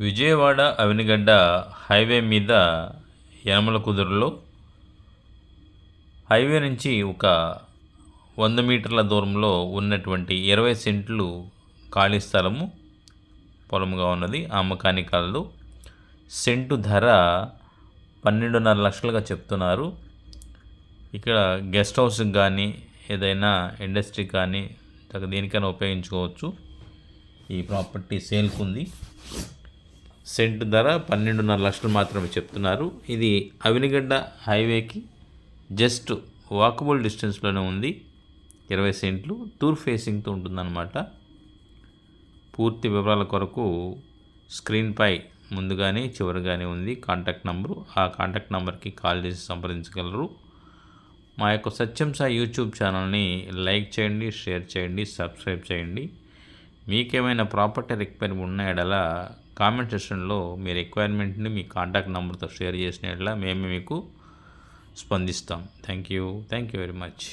Vijayawada Avanigadda highway మీద Yanamala కుదురులో highway నుంచి ఒక వంద మీటర్ల దూరంలో ఉన్నటువంటి ఇరవై సెంట్లు ఖాళీ స్థలము పొలముగా ఉన్నది. అమ్మకానికి కలదు సెంటు ధర పన్నెండున్నర లక్షలుగా చెప్తున్నారు. ఇక్కడ గెస్ట్ హౌస్కి కానీ ఏదైనా ఇండస్ట్రీ కానీ తగ్గ దేనికైనా ఉపయోగించుకోవచ్చు. ఈ ప్రాపర్టీ సేల్కి ఉంది. సెంట్ ధర పన్నెండున్నర లక్షలు మాత్రమే చెప్తున్నారు. ఇది అవినిగడ్డ హైవేకి జస్ట్ వాకబుల్ డిస్టెన్స్లోనే ఉంది. ఇరవై సెంట్లు టూర్ ఫేసింగ్తో ఉంటుందన్నమాట. పూర్తి వివరాల కొరకు స్క్రీన్పై ముందుగానే చివరిగానే ఉంది కాంటాక్ట్ నంబరు. ఆ కాంటాక్ట్ నెంబర్కి కాల్ చేసి సంప్రదించగలరు. మా యొక్క సత్యం సాయి యూట్యూబ్ ఛానల్ని లైక్ చేయండి షేర్ చేయండి సబ్స్క్రైబ్ చేయండి. మీకేమైనా ప్రాపర్టీ రిక్వైర్మెంట్ ఉన్న కామెంట్ సెషన్లో మీ రిక్వైర్మెంట్ని మీ కాంటాక్ట్ నెంబర్తో షేర్ చేసిన మేము మీకు స్పందిస్తాం. Thank you thank you very much